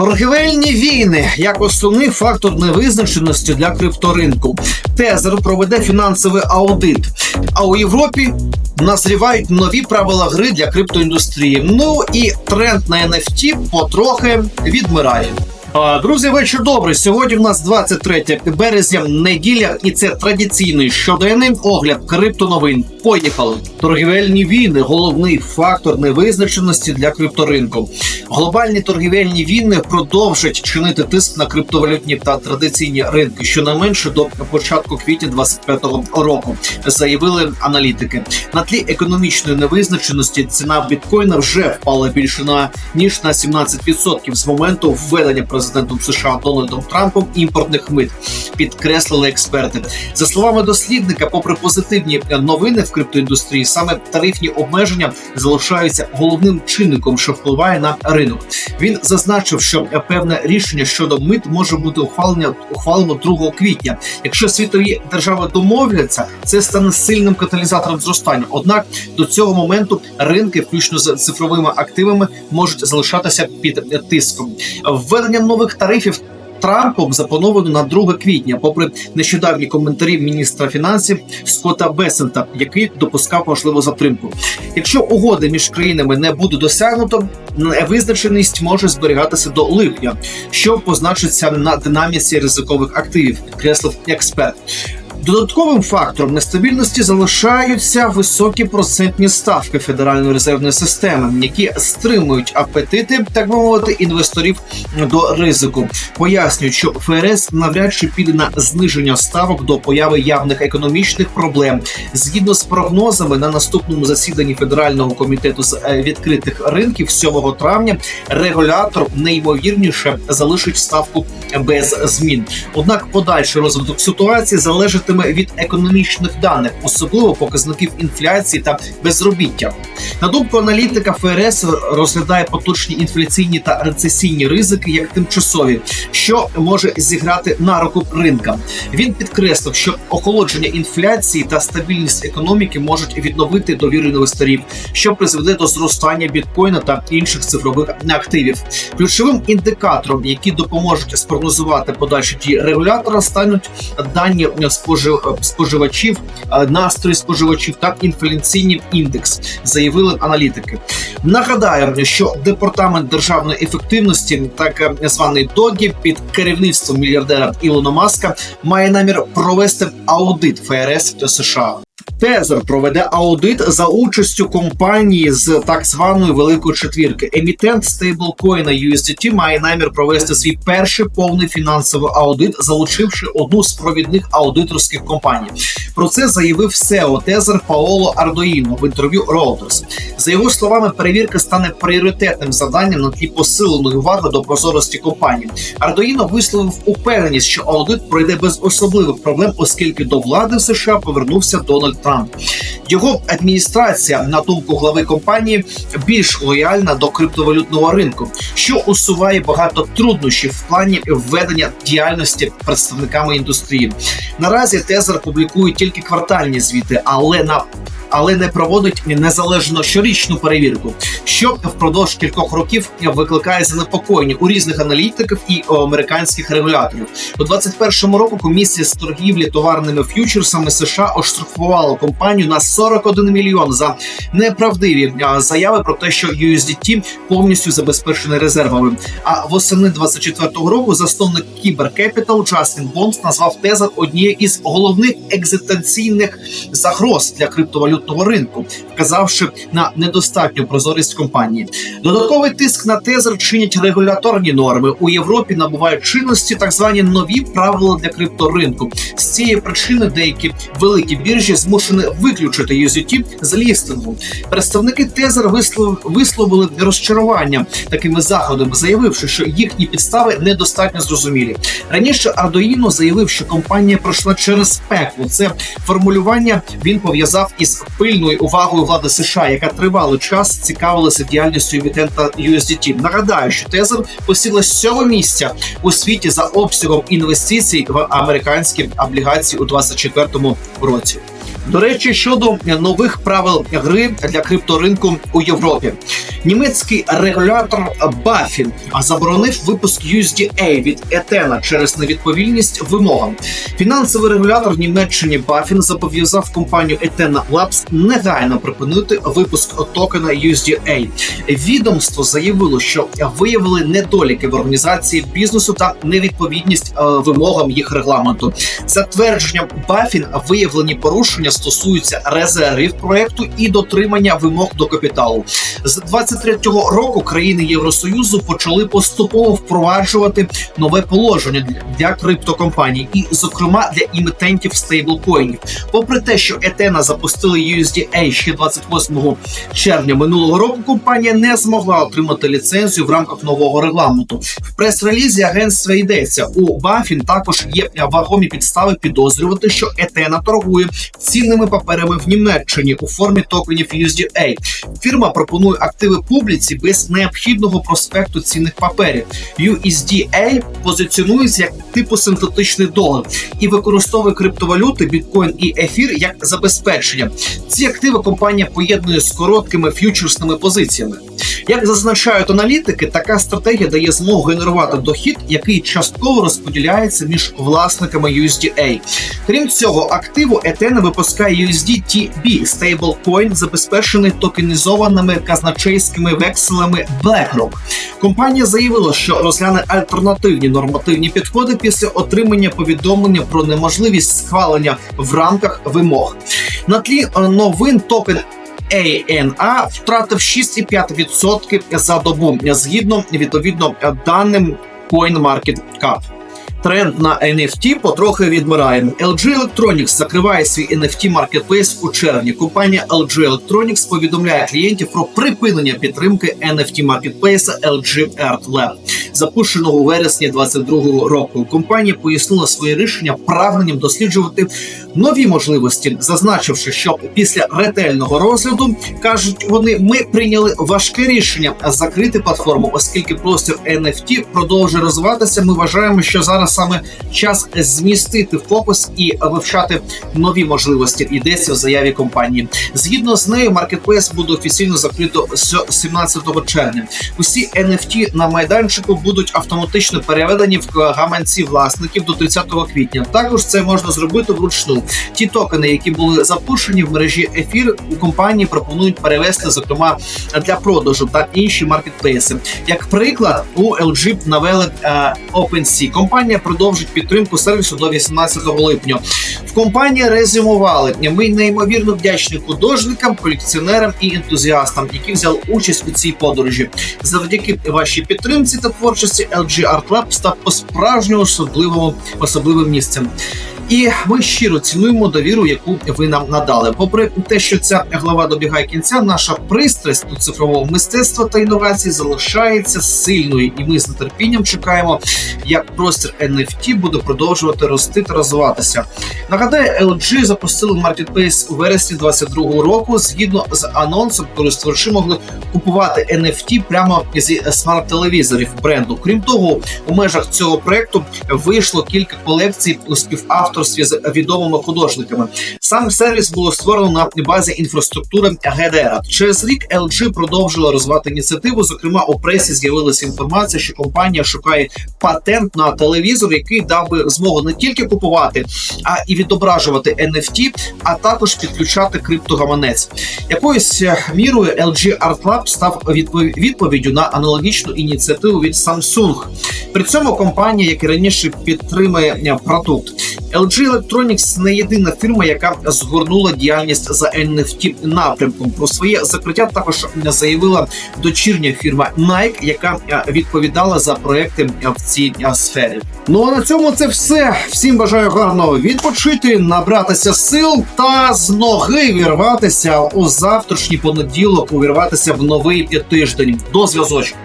Торгівельні війни як основний фактор невизначеності для крипторинку. Тезер проведе фінансовий аудит. А у Європі назрівають нові правила гри для криптоіндустрії. Ну і тренд на NFT потрохи відмирає. Друзі, вечір добрий. Сьогодні в нас 23 березня, неділя, і це традиційний щоденний огляд криптоновин. Поїхали. Торгівельні війни головний фактор невизначеності для крипторинку. Глобальні торгівельні війни продовжать чинити тиск на криптовалютні та традиційні ринки, щонайменше до початку квітня 2025 року, заявили аналітики. На тлі економічної невизначеності ціна біткоїна вже впала більше на ніж на 17% з моменту введення президентом США Дональдом Трампом імпортних мит. Підкреслили експерти. За словами дослідника, попри позитивні новини в криптоіндустрії, саме тарифні обмеження залишаються головним чинником, що впливає на ринок. Він зазначив, що певне рішення щодо мит може бути ухвалення ухвалено 2 квітня. Якщо світові держави домовляться, це стане сильним каталізатором зростання. Однак до цього моменту ринки, включно з цифровими активами, можуть залишатися під тиском. Введення нових тарифів. Трампом заплановано на 2 квітня, попри нещодавні коментарі міністра фінансів Скотта Бесента, який допускав можливу затримку. Якщо угоди між країнами не буде досягнуто, невизначеність може зберігатися до липня, що позначиться на динаміці ризикових активів, підкреслив експерт. Додатковим фактором нестабільності залишаються високі процентні ставки Федеральної резервної системи, які стримують апетити, так би мовити, інвесторів до ризику. Пояснюють, що ФРС навряд чи піде на зниження ставок до появи явних економічних проблем. Згідно з прогнозами, на наступному засіданні Федерального комітету з е, відкритих ринків 7 травня регулятор найімовірніше залишить ставку без змін. Однак, подальший розвиток ситуації залежатиме від економічних даних, особливо показників інфляції та безробіття. На думку аналітика, ФРС розглядає поточні інфляційні та рецесійні ризики як тимчасові, що може зіграти на руку ринкам. Він підкреслив, що охолодження інфляції та стабільність економіки можуть відновити довіру інвесторів, що призведе до зростання біткоїна та інших цифрових активів. Ключовим індикатором, які допоможуть спрогнозувати подальші дії регулятора, стануть дані спожив... споживачів, е, настрої споживачів та інфляційний індекс, заявили аналітики. Нагадаю, що департамент державної ефективності, так е, званий ДОГІ, під керівництвом мільярдера Ілона Маска має намір провести аудит ФРС та США. Тезер проведе аудит за участю компанії з так званої великої четвірки. Емітент стейблкоїна USDT має намір провести свій перший повний фінансовий аудит, залучивши одну з провідних аудиторських компаній. Про це заявив SEO Тезер Паоло Ардоїно в інтерв'ю Reuters. За його словами, перевірка стане пріоритетним завданням на тлі посиленої уваги до прозорості компанії. Ардоїно висловив упевненість, що аудит пройде без особливих проблем, оскільки до влади в США повернувся Дональд. Trump. Його адміністрація, на думку глави компанії, більш лояльна до криптовалютного ринку, що усуває багато труднощів в плані введення діяльності представниками індустрії. Наразі Тезер публікує тільки квартальні звіти, але на але не проводить незалежно щорічну перевірку, що впродовж кількох років викликає занепокоєння у різних аналітиків і американських регуляторів. У 2021 року комісія з торгівлі товарними ф'ючерсами США оштрафувала компанію на 41 мільйон за неправдиві заяви про те, що USDT повністю забезпечений резервами. А восени 24-го року засновник Kyber Capital Джастін Бонс назвав тезер однією із головних екзистенційних загроз для криптовалют валютного ринку, вказавши на недостатню прозорість компанії. Додатковий тиск на тезер чинять регуляторні норми у Європі. Набувають чинності так звані нові правила для крипторинку. З цієї причини деякі великі біржі змушені виключити USDT з лістингу. Представники тезер вислов... висловили розчарування такими заходами, заявивши, що їхні підстави недостатньо зрозумілі. Раніше Ардоїно заявив, що компанія пройшла через пекло. Це формулювання він пов'язав із пильною увагою влади США, яка тривалий час цікавилася діяльністю емітента USDT. Нагадаю, що Тезер посіла сьоме місця у світі за обсягом інвестицій в американські облігації у 2024 році. До речі, щодо нових правил гри для крипторинку у Європі, Німецький регулятор BaFin заборонив випуск USDA від етена через невідповідність вимогам. Фінансовий регулятор в Німеччині BaFin зобов'язав компанію Etena Labs негайно припинити випуск токена USDA. Відомство заявило, що виявили недоліки в організації бізнесу та невідповідність е, вимогам їх регламенту. За твердженням BaFin, виявлені порушення стосуються резервів проекту і дотримання вимог до капіталу. З 23-го року країни Євросоюзу почали поступово впроваджувати нове положення для- для криптокомпаній, і, зокрема, для імітентів стейблкоїнів. Попри те, що Етена запустили USDA ще 28 червня минулого року, компанія не змогла отримати ліцензію в рамках нового регламенту. В прес-релізі агентства йдеться у Бафін також є вагомі підстави підозрювати, що Етена торгує цінними паперами в Німеччині у формі токенів USDA. Фірма пропонує активи публіці без необхідного проспекту цінних паперів. USDA позиціонується як типу синтетичний долар і використовує криптовалюти, біткоін і ефір як забезпечення. Ці активи компанія поєднує з короткими ф'ючерсними позиціями. Як зазначають аналітики, така стратегія дає змогу генерувати дохід, який частково розподіляється між власниками USDA. Крім цього, активу Ethena випускає USDTB – стейблкоін, забезпечений токенізованими казначейськими векселами BlackRock. Компанія заявила, що розгляне альтернативні нормативні підходи після отримання повідомлення про неможливість схвалення в рамках вимог. На тлі е, новин токен ANA втратив 6,5% за добу, згідно відповідно даним CoinMarketCap. Тренд на NFT потрохи відмирає. LG Electronics закриває свій NFT Marketplace у червні. Компанія LG Electronics повідомляє клієнтів про припинення підтримки NFT Marketplace LG Art Lab, запущеного у вересні 2022 року. Компанія пояснила своє рішення прагненням досліджувати нові можливості, зазначивши, що після ретельного розгляду кажуть вони, ми прийняли важке рішення закрити платформу, оскільки простір NFT продовжує розвиватися. Ми вважаємо, що зараз саме час змістити фокус і вивчати нові можливості. Йдеться в заяві компанії. Згідно з нею, маркетплейс буде офіційно закрито з 17 червня. Усі NFT на майданчику будуть автоматично переведені в гаманці власників до 30 квітня. Також це можна зробити вручну. Ті токени, які були запущені в мережі ефір, у компанії пропонують перевести, зокрема для продажу та інші маркетплейси. Як приклад, у LG навели е, OpenSea. Компанія продовжить підтримку сервісу до 18 липня. В компанії резюмували. Ми неймовірно вдячні художникам, колекціонерам і ентузіастам, які взяли участь у цій подорожі. Завдяки вашій підтримці та творчості LG Art Lab став по справжньому особливому особливим місцем. І ми щиро цінуємо довіру, яку ви нам надали. Попри те, що ця глава добігає кінця, наша пристрасть до цифрового мистецтва та інновацій залишається сильною, і ми з нетерпінням чекаємо, як простір NFT буде продовжувати рости та розвиватися. Нагадаю, LG запустили маркетплейс у вересні 22-го року. Згідно з анонсом, користувачі могли купувати NFT прямо зі смарт-телевізорів бренду. Крім того, у межах цього проекту вийшло кілька колекцій у співавторстві з відомими художниками. Сам сервіс було створено на базі інфраструктури GDR. Через рік LG продовжила розвивати ініціативу. Зокрема, у пресі з'явилася інформація, що компанія шукає патент на телевізор, який дав би змогу не тільки купувати, а і відображувати NFT, а також підключати криптогаманець. Якоюсь е, мірою LG Art Lab став відпов- відповіддю на аналогічну ініціативу від Samsung. При цьому компанія, як і раніше, підтримує е, продукт. LG Electronics не єдина фірма, яка згорнула діяльність за NFT напрямком. Про своє закриття також заявила дочірня фірма Nike, яка е, відповідала за проекти е, в цій е, сфері. Ну а на цьому це все. Всім бажаю гарного відпочити, набратися сил та з ноги вірватися у завтрашній понеділок, увірватися в новий тиждень. До зв'язочку.